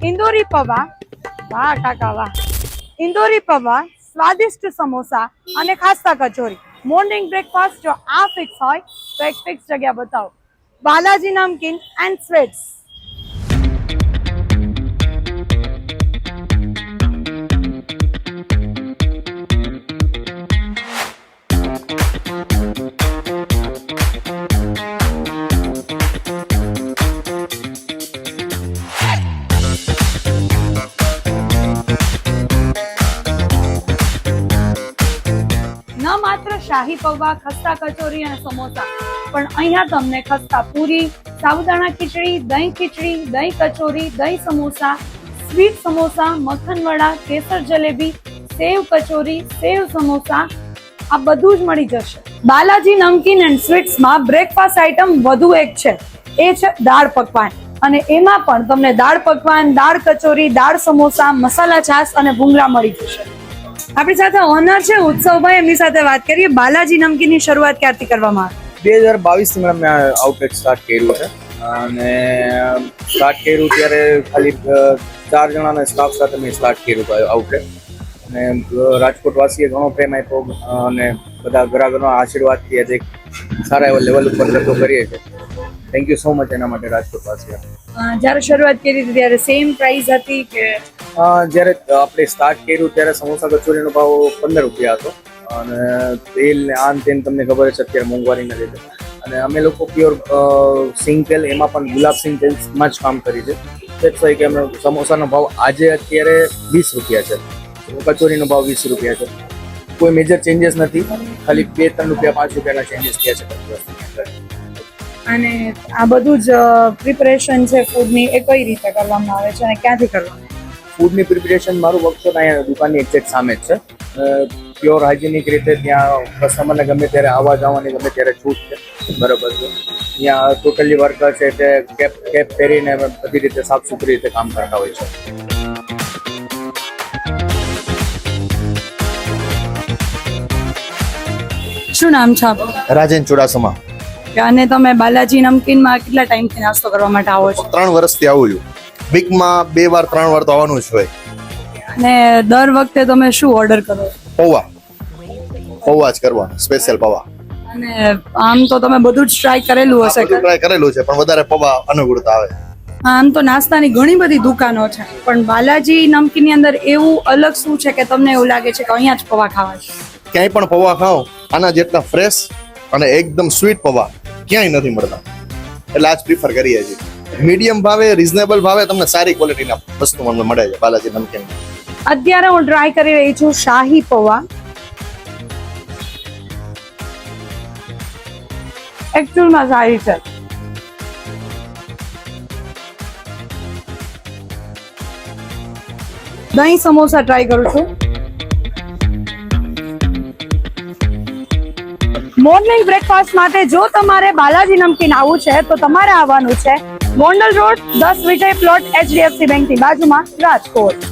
ઇન્દોરી પૌવા વાહ કાકા વાહ ઇન્દોરી પૌવા સ્વાદિષ્ટ સમોસા અને ખાસ્તા કચોરી મોર્નિંગ બ્રેકફાસ્ટ જો આ ફિક્સ હોય તો એક ફિક્સ જગ્યા બતાવો બાલાજી નમકીન એન્ડ સ્વીટ્સ શાહી પૌવા, ખસ્તા કચોરી અને સમોસા. પણ અહીંયા તમને ખસ્તા પૂરી, સાબુદાણા ખીચડી, દહીં ખીચડી, દહીં કચોરી, દહીં સમોસા, સ્વીટ સમોસા, મખન વડા, કેસર જલેબી, સેવ કચોરી, સેવ સમોસા, આ બધું જ મળી જશે. બાલાજી નમકીન એન્ડ સ્વીટ્સમાં બ્રેકફાસ્ટ આઇટમ વધુ એક છે. એ છે દાળ પકવાન. અને એમાં પણ તમને દાળ પકવાન, દાળ કચોરી, દાળ સમોસા, મસાલા છાશ અને ભૂંગળા મળી જશે. આપણી સાથે ઓનર છે ઉત્સવભાઈ. એમની સાથે વાત કરીએ. બાલાજી નમકીનની શરૂઆત ક્યારથી કરવામાં બે હજાર બાવીસથી મેડમ મેં આઉટલેટ સ્ટાર્ટ કર્યું છે. અને સ્ટાર્ટ કર્યું ત્યારે ખાલી ચાર જણાના સ્ટાફ સાથે મેં સ્ટાર્ટ કર્યું આઉટલેટ અને અ, રાજકોટ વાસીએ ઘણો પ્રેમ આપ્યો અને બધા ગ્રાહકોના આશીર્વાદથી આજે સારા એવા લેવલ ઉપર ધંધો કરીએ છીએ. થેન્ક યુ સો મચ એના માટે રાજકોટ વાસીઓ. જ્યારે શરૂઆત કરી હતી ત્યારે સેમ પ્રાઇસ હતી કે? જ્યારે આપણે સ્ટાર્ટ કર્યું ત્યારે સમોસા કચોરીનો ભાવ પંદર રૂપિયા હતો. અને તેલ ને આન તેન તમને ખબર છે અત્યારે મોંઘવારીના લીધે. અને અમે લોકો પ્યોર સિંગ તેલ એમાં પણ ગુલાબ સિંગ તેલમાં જ કામ કરી છે. that's વાય કે અમે સમોસાનો ભાવ આજે અત્યારે વીસ રૂપિયા છે. કચોરીનો ભાવ વીસ રૂપિયા છે. કોઈ મેજર ચેન્જીસ નથી. ખાલી બે ત્રણ રૂપિયા પાંચ રૂપિયાના ચેન્જીસ થયા છે. અને આ બધું જ પ્રિપરેશન છે ફૂડની એ કઈ રીતે કરવામાં આવે છે અને ક્યાંથી કરવામાં આવે? ફૂડની પ્રિપરેશન મારું વર્કશોપ અહીંયા દુકાનની એક્ઝેક્ટ સામે જ છે. પ્યોર હાઇજેનિક રીતે ત્યાં કસ્ટમરને ગમે ત્યારે આવવા જવાની ગમે ત્યારે છૂટ છે. બરોબર છે. ત્યાં ટોટલી વર્કર છે તે કેપ કેપ પહેરીને બધી રીતે સાફ સુથરી રીતે કામ કરતા હોય છે. શું નામ છે આપનું? રાજેન ચુડાસમા. અને તમે બાલાજી નમકીનમાં કેટલા ટાઈમથી નાસ્તો કરવા માટે આવો છો? ત્રણ વર્ષથી આવું છું. વીકમાં બે વાર ત્રણ વાર તો આવવાનું જ હોય. અને દર વખતે તમે શું ઓર્ડર કરો પૌવા. પૌવા જ કરવા સ્પેશિયલ પૌવા. અને આમ તો તમે બધું જ ટ્રાય કરેલું હશે ટ્રાય કરેલું છે પણ વધારે પૌવા અનુકૂળતા આવે. આમ તો નાસ્તાની ઘણી બધી દુકાનો છે પણ બાલાજી નમકીનની અંદર એવું અલગ શું છે કે તમને એવું લાગે છે કે અહીંયા જ પૌવા ખાવા છે? ક્યાંય પણ પૌવા ખાઓ આના જેટલા ફ્રેશ અને એકદમ સ્વીટ પૌવા. ક્યાંય નથી મળતા. એટલે આજ પ્રિફર કરીએ છીએ. મીડિયમ ભાવે રિઝનેબલ ભાવે તમને સારી ક્વોલિટીના વસ્તુ મને મળે છે, બાલાજી નમકીન. અત્યારે હું ટ્રાય કરી રહી છું શાહી પૌવા. એકચ્યુઅલમાં સારી છે. દહીં સમોસા ટ્રાય કરું છું. મોર્નિંગ બ્રેકફાસ્ટ માટે જો તમારે બાલાજી નમકીન આવવું છે, તો તમારે આવવાનું છે ગોંડલ રોડ દસ વિજય પ્લોટ એચડીએફસી બેંકની બાજુમાં રાજકોટ.